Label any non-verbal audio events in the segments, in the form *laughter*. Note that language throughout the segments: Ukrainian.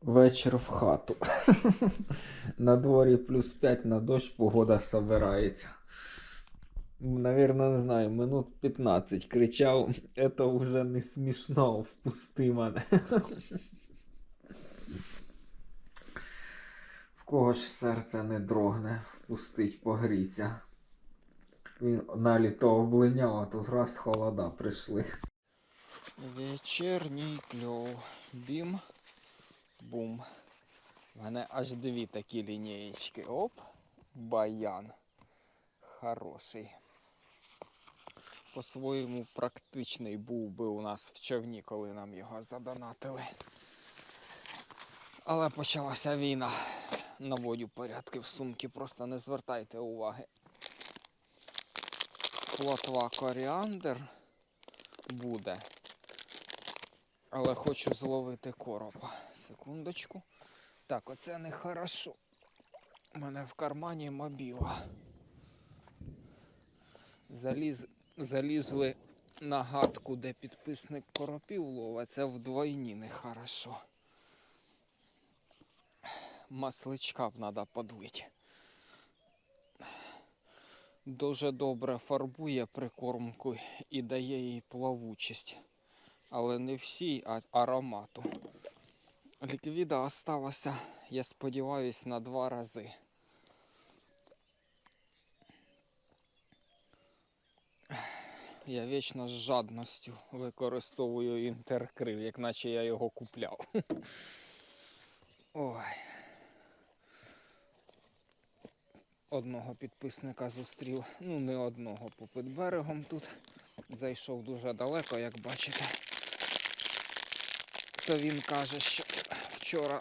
Вечір в хату. *laughs* На дворі плюс 5 на дощ погода собирається. Навірно, не знаю, минут 15 кричав, *laughs* це вже не смішно, впусти мене. *laughs* В кого ж серце не дрогне, впустить, погріться. Він на літо облиняв, а тут раз холода прийшли. Вечірній кльов. Бім. Бум. У мене аж дві такі лінієчки. Оп. Баян. Хороший. По-своєму практичний був би у нас в човні, коли нам його задонатили. Але почалася війна. Наводю порядки в сумки, просто не звертайте уваги. Плотва коріандр буде. Але хочу зловити коропа. Секундочку. Так, оце не хорошо. У мене в кармані мобіла. Заліз, залізли на гадку, де підписник коропів ловить. Це вдвойні не хорошо. Масличка б треба подлити. Дуже добре фарбує прикормку і дає їй плавучість але не всій, аромату. Ліквіда осталося, я сподіваюся, на два рази. Я вічно з жадністю використовую інтеркрив, як наче я його купляв. *laughs* Ой. Одного підписника зустрів, ну не одного попід берегом тут. Зайшов дуже далеко, як бачите то він каже, що вчора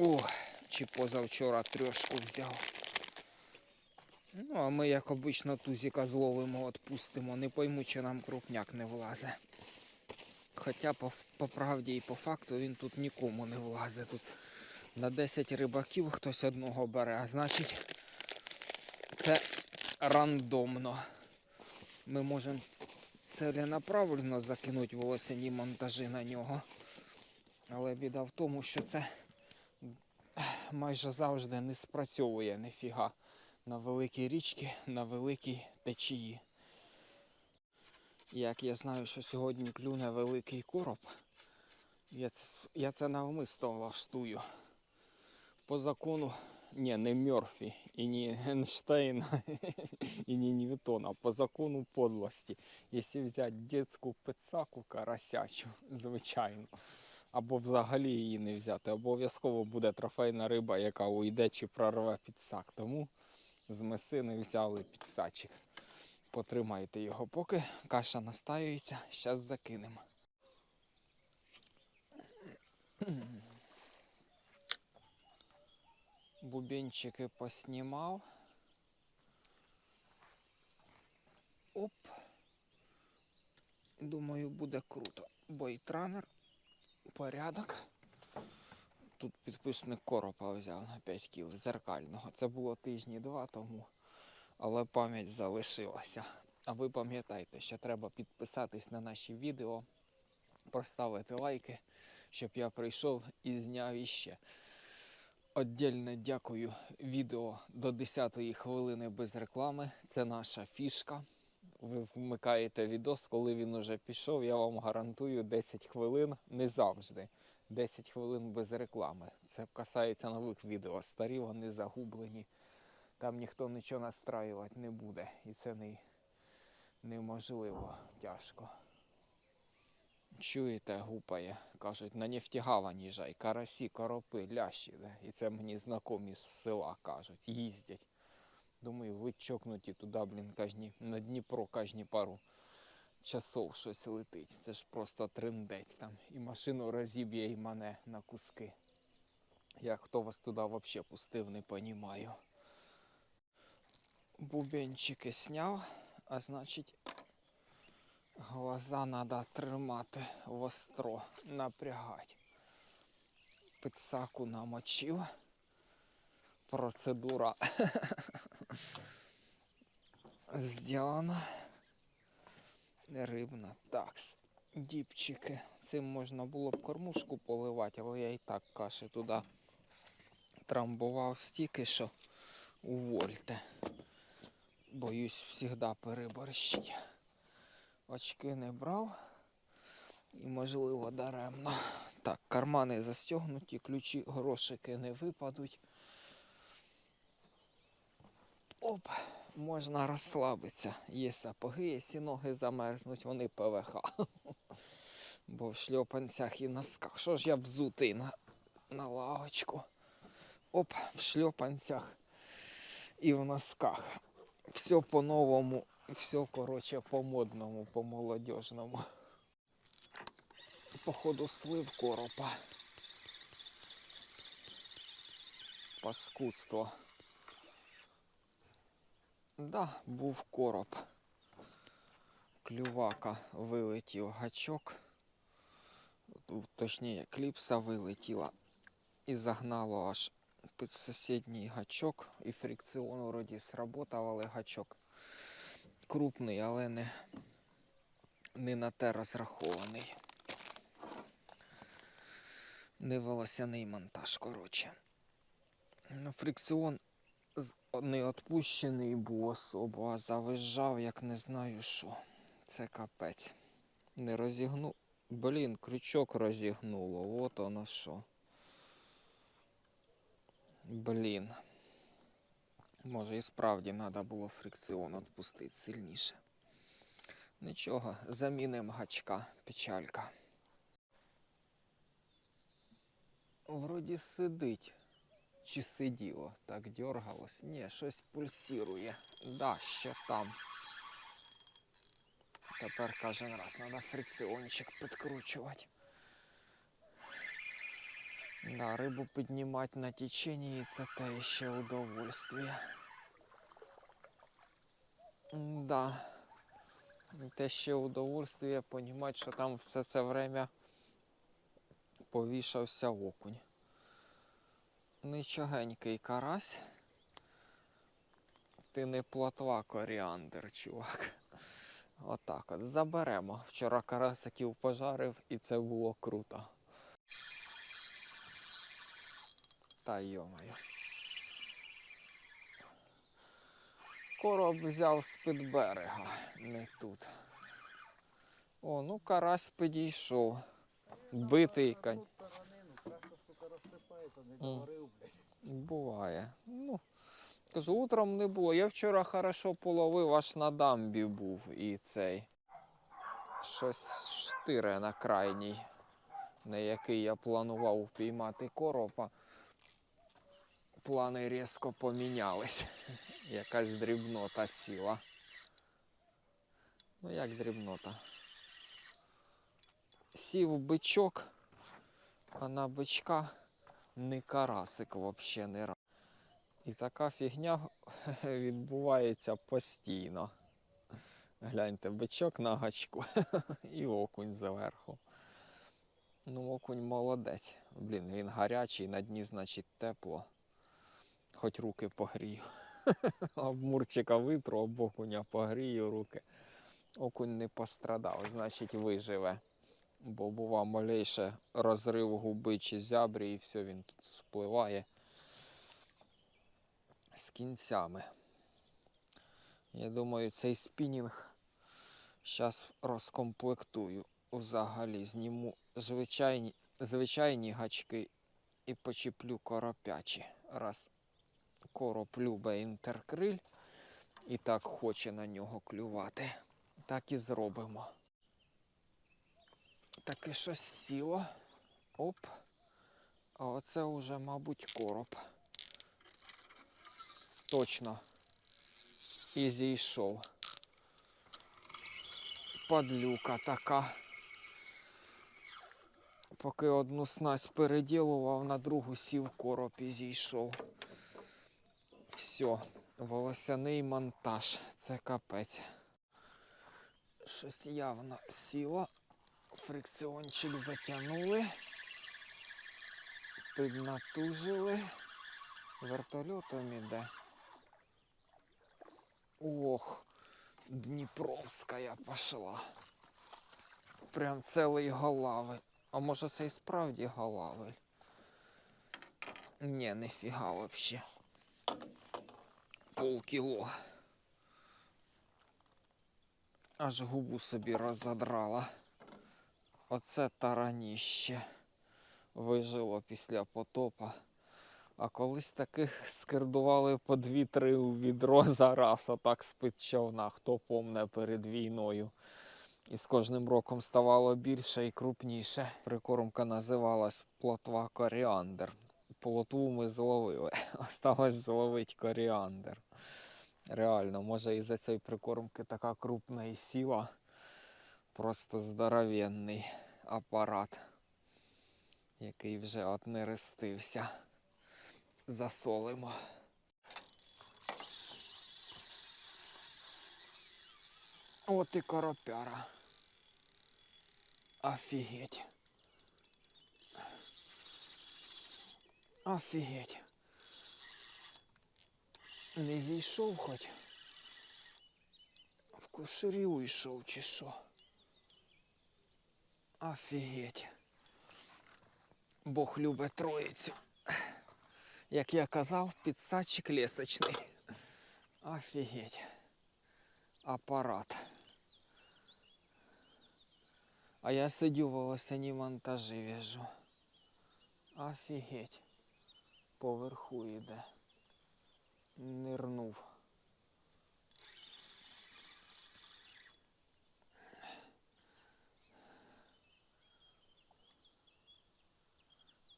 о, чи позавчора трьошку взяв. Ну, а ми, як обично, тузіка зловимо, відпустимо. Не пойму, чи нам крупняк не влазе. Хоча по, по правді і по факту він тут нікому не влазе. Тут на 10 рибаків хтось одного бере, а значить це рандомно. Ми можемо целенаправленно закинути волосяні монтажі на нього. Але біда в тому, що це майже завжди не спрацьовує ніфіга на великій річці, на великій течії. Як я знаю, що сьогодні клюне великий короб, я це, я це навмисно влаштую. По закону, ні, не Мёрфі, і не Ейнштейна, *laughs* і не Ньютона, по закону подлості. Якщо взяти дитячу пицаку карасячу, *laughs* звичайно, або взагалі її не взяти, обов'язково буде трофейна риба, яка уйде чи прорве підсак. Тому з месини взяли підсачик. Потримайте його, поки каша настаюється, зараз закинемо. Бубенчики поснімав. Оп. Думаю, буде круто. Бойтранер, порядок. Тут підписник коропа взяв на 5 кіл зеркального. Це було тижні два тому, але пам'ять залишилася. А ви пам'ятайте, що треба підписатись на наші відео, поставити лайки, щоб я прийшов і зняв іще. Отдельне дякую відео до 10-ї хвилини без реклами. Це наша фішка. Ви вмикаєте відос, коли він уже пішов. Я вам гарантую 10 хвилин не завжди. 10 хвилин без реклами. Це касається нових відео. Старі вони загублені. Там ніхто нічого настраювати не буде. І це не, неможливо тяжко. Чуєте, гупає. Кажуть, на нефтягавань їжджай, карасі, коропи, лящі. І це мені знайомі з села кажуть, їздять. Думаю, ви чокнуті туди, блін, кожні, на Дніпро кожні пару часов щось летить. Це ж просто трендець там. І машину розіб'є, і мене на куски. Я хто вас туди взагалі пустив, не понімаю. Бубенчики сняв, а значить глаза треба тримати востро, напрягати. Підсаку намочив. Процедура сделана. Рибна. Так. діпчики. Цим можна було б кормушку поливати, але я і так каші туди трамбував стільки, що увольте. Боюсь завжди переборщити. Очки не брав і, можливо, даремно. Так, кармани застегнуті, ключі, грошики не випадуть. Оп, можна розслабитися. Є сапоги, якщо ноги замерзнуть, вони ПВХ. Бо в шльопанцях і носках. Що ж я взутий на, на лавочку? Оп, в шльопанцях і в носках. Все по-новому, все, коротше, по-модному, по-молодіжному. Походу слив коропа. Паскудство. Да, був короб. Клювака вилетів гачок. Ну, Точніше, кліпса вилетіла і загнало аж під сусідній гачок. І фрикціон вроді сработав, але гачок крупний, але не, не на те розрахований. Не волосяний монтаж, коротше. Ну, Фрикціон не відпущений був особо, а завизжав, як не знаю що. Це капець. Не розігну. Блін, крючок розігнуло. От воно що. Блін. Може і справді треба було фрикціон відпустити сильніше. Нічого, замінимо гачка, печалька. Вроді сидить. Чи сиділо? Так дергалось? Ні, щось пульсирує. Да, ще там. Тепер кожен раз треба фрикціончик підкручувати. Да, рибу піднімати на теченні це те ще удовольствие. Да. Те ще удовольствие понімати, що там все це время повішався окунь. Нічогенький карась. Ти не плотва коріандр, чувак. Отак от. Заберемо. Вчора карасиків пожарив і це було круто. Та йомаю. Короб взяв з-під берега, не тут. О, ну карась підійшов. Битий Мгм. блядь. Буває. Ну, кажу, утром не було. Я вчора хорошо половив, аж на дамбі був і цей. Щось штире на крайній, на який я планував впіймати коропа. Плани різко помінялись. *laughs* Якась дрібнота сіла. Ну як дрібнота? Сів бичок, а на бичка не карасик вообще не ра. І така фігня *laughs* відбувається постійно. Гляньте, бичок на гачку *laughs* і окунь зверху. Ну, окунь молодець. Блін, він гарячий, на дні, значить, тепло. Хоч руки погрію. *laughs* Об мурчика витру, об окуня погрію руки. Окунь не пострадав, значить виживе. Бо бува малейше розрив губи чи зябрі, і все, він тут спливає з кінцями. Я думаю, цей спінінг зараз розкомплектую взагалі. Зніму звичайні, звичайні гачки і почіплю коропячі. Раз короб любе інтеркриль і так хоче на нього клювати. Так і зробимо. Таке щось сіло. Оп. А оце вже, мабуть, короб. Точно. І зійшов. Падлюка така. Поки одну снасть переділував, на другу сів короб і зійшов. Все, волосяний монтаж. Це капець. Щось явно сіло. Фрикціончик затягнули. Піднатужили. Вертольотом іде. Ох, Дніпровська пошла. Прям цілий голавель. А може це і справді голавель? Ні, нифіга вообще. Полкіло. Аж губу собі розодрала. Оце тараніще вижило після потопа. А колись таких скердували по дві-три у відро за раз, отак з-під човна, хто помне перед війною. І з кожним роком ставало більше і крупніше. Прикормка називалась плотва коріандр. Плотву ми зловили. *laughs* Осталось зловити коріандр. Реально, може із-за цієї прикормки така крупна і сіла. Просто здоровенний апарат, який вже от не рестився. Засолимо. От і коропяра. Офігеть. Офігеть. Не зійшов хоч. В кушарі уйшов чи що. Офігеть. Бог любить троїцю. Як я казав, підсадчик лісочний. Офігеть. Апарат. А я сидю в волосяні монтажі в'яжу. Офігеть. Поверху йде. Нирнув.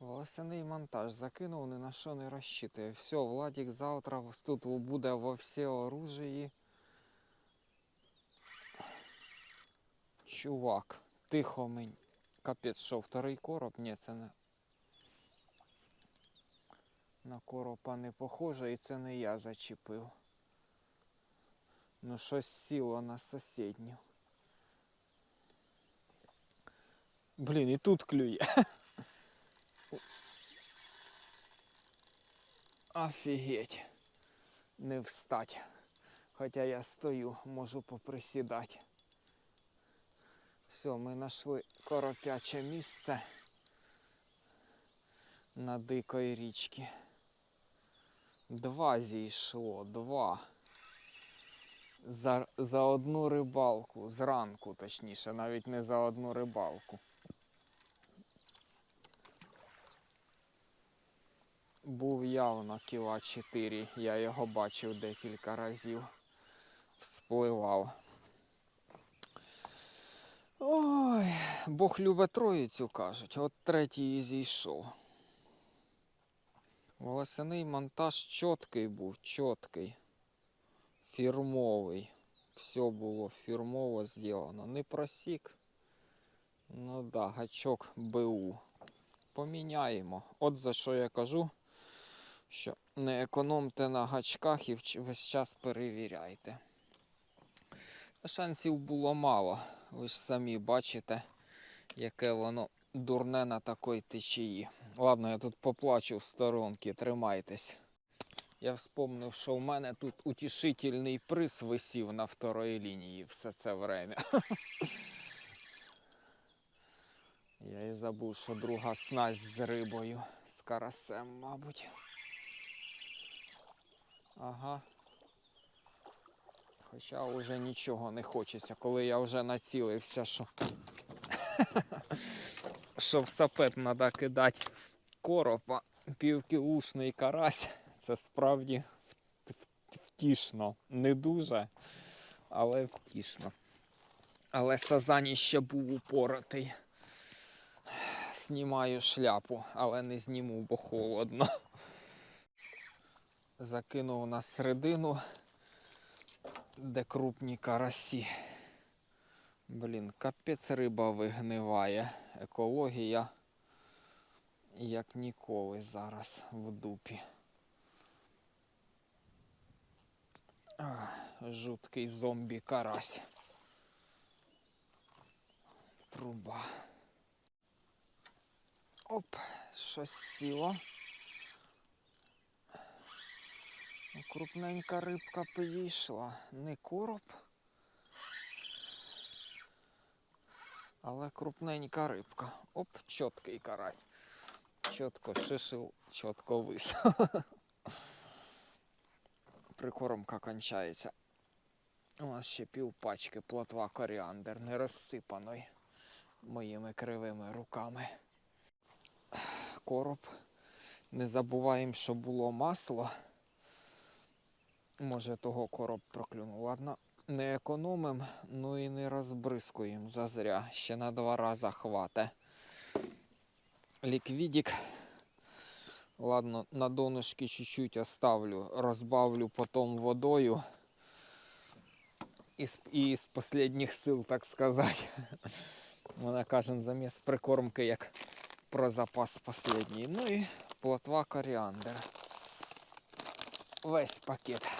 Волосяний монтаж закинув, ні на що не розчитує. Все, Владик завтра тут буде во всі оружії. Чувак, тихо мені. Капець, що, вторий короб? Ні, це не. На коропа не похоже, і це не я зачепив. Ну, щось сіло на сусідню. Блін, і тут клює. Офігеть. Не встать. Хоча я стою, можу поприсідати. Все, ми знайшли коропяче місце на дикої річці. Два зійшло, два. За, за одну рибалку, зранку точніше, навіть не за одну рибалку. Був явно кіла 4, я його бачив декілька разів. Вспливав. Ой, Бог любить троїцю, кажуть. От третій і зійшов. Волосяний монтаж чіткий був, чіткий. Фірмовий. Все було фірмово зроблено. Не просік. Ну да, гачок БУ. Поміняємо. От за що я кажу, що не економте на гачках і весь час перевіряйте. Шансів було мало. Ви ж самі бачите, яке воно дурне на такій течії. Ладно, я тут поплачу в сторонки, тримайтесь. Я вспомнив, що в мене тут утішительний приз висів на второї лінії все це время. *laughs* Я і забув, що друга снасть з рибою, з карасем, мабуть. Ага. Хоча вже нічого не хочеться, коли я вже націлився, що, *laughs* що в сапет треба кидати коропа, півкілушний карась. Це справді втішно. Не дуже, але втішно. Але сазані ще був упоротий. Знімаю шляпу, але не зніму, бо холодно. Закинув на середину, де крупні карасі. Блін, капець риба вигниває. Екологія як ніколи зараз в дупі. Ах, Жуткий зомбі карась. Труба. Оп, щось сіло. Крупненька рибка підійшла. Не короб. Але крупненька рибка. Оп, чіткий карась. Чітко шишив, чітко вийшов. *laughs* Прикормка кончається. У нас ще пів пачки плотва коріандр, не розсипаної моїми кривими руками. Короб. Не забуваємо, що було масло. Може, того короб проклюнув. Ладно, не економим, ну і не розбризкуємо зазря. Ще на два рази хвате. Ліквідик. Ладно, на донышки чуть-чуть оставлю, розбавлю потом водою. Із, і з останніх сил, так сказати. *laughs* Вона кожен заміс прикормки як про запас последній. Ну і плотва коріандр. Весь пакет.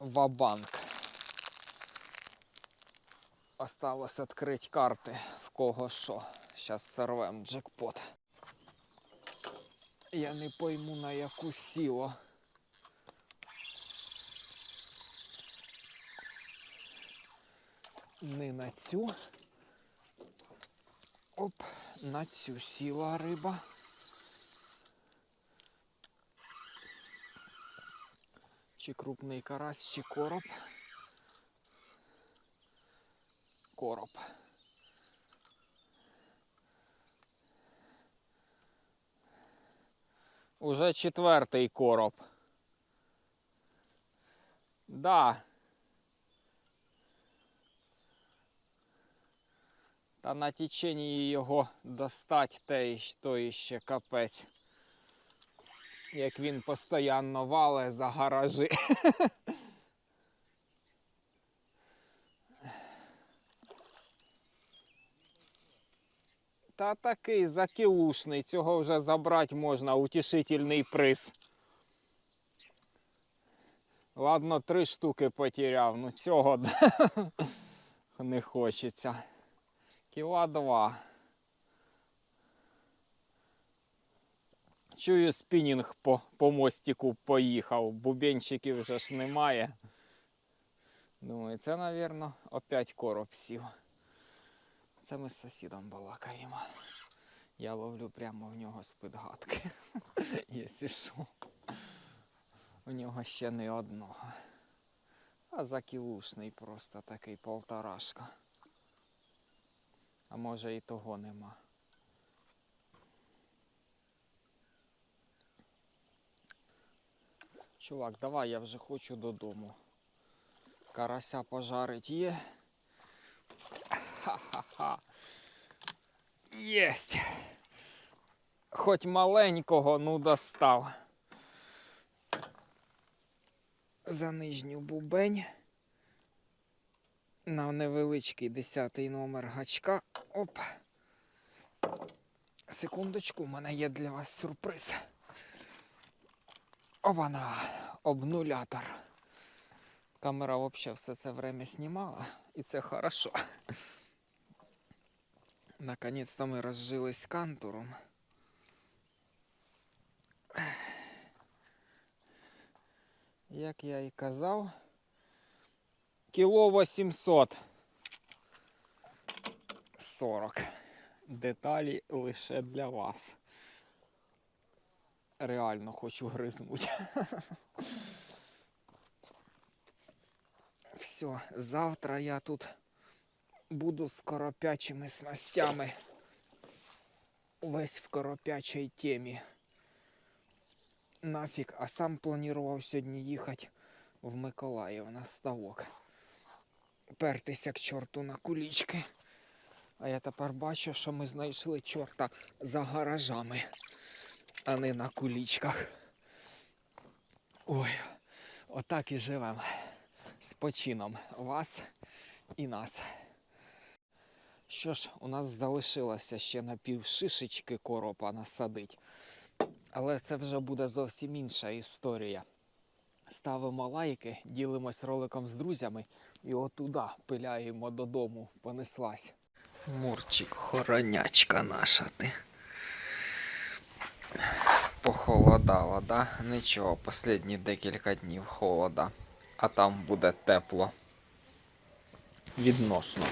Вабанк. Осталось відкрити карти, в кого що. Зараз сорвем джекпот. Я не пойму на яку сіло. Не на цю. Оп, на цю сіла риба. Чи крупний карась, чи короб. Короб. Уже четвертий короб. Да. Та на теченні його достать те то іще капець. Як він постійно вале за гаражі. *laughs* Та такий закілушний, цього вже забрати можна, утішительний приз. Ладно, три штуки потеряв, ну цього *laughs* не хочеться. Кіла два. Чую, спінінг по, по мостику поїхав, бубенчиків вже ж немає. Думаю, це, мабуть, опять короб сів. Це ми з сусідом балакаємо. Я ловлю прямо в нього з-під гадки. *laughs* Якщо що. У нього ще не одного. А закілушний просто такий полторашка. А може і того нема. Чувак, давай я вже хочу додому. Карася пожарить є. Ха-ха-ха. Єсть. Хоч маленького, ну достав. За нижню бубень. На невеличкий десятий номер гачка. Оп. Секундочку, у мене є для вас сюрприз. Обана, обнулятор. Камера взагалі все це время знімала, і це хорошо. Наконец-то ми розжились кантуром. Як я і казав, кіло 800 40. Деталі лише для вас. Реально хочу гризнуть. *laughs* Все, завтра я тут буду з коропячими снастями. Весь в коропячій темі. Нафіг, а сам планував сьогодні їхати в Миколаїв на ставок. Пертися к чорту на кулічки. А я тепер бачу, що ми знайшли чорта за гаражами, не на кулічках. Ой, отак і живемо. З почином вас і нас. Що ж, у нас залишилося ще на пів шишечки коропа насадить. Але це вже буде зовсім інша історія. Ставимо лайки, ділимось роликом з друзями і отуда пиляємо додому, понеслась. Мурчик, хоронячка наша ти. Похолодало, да? Нічого, останні декілька днів холода. А там буде тепло. відносно.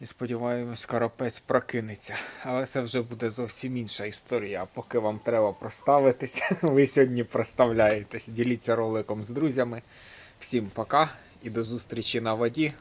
І сподіваємось, карапець прокинеться. Але це вже буде зовсім інша історія. А поки вам треба проставитись, *laughs* ви сьогодні проставляєтесь. Діліться роликом з друзями. Всім пока і до зустрічі на воді.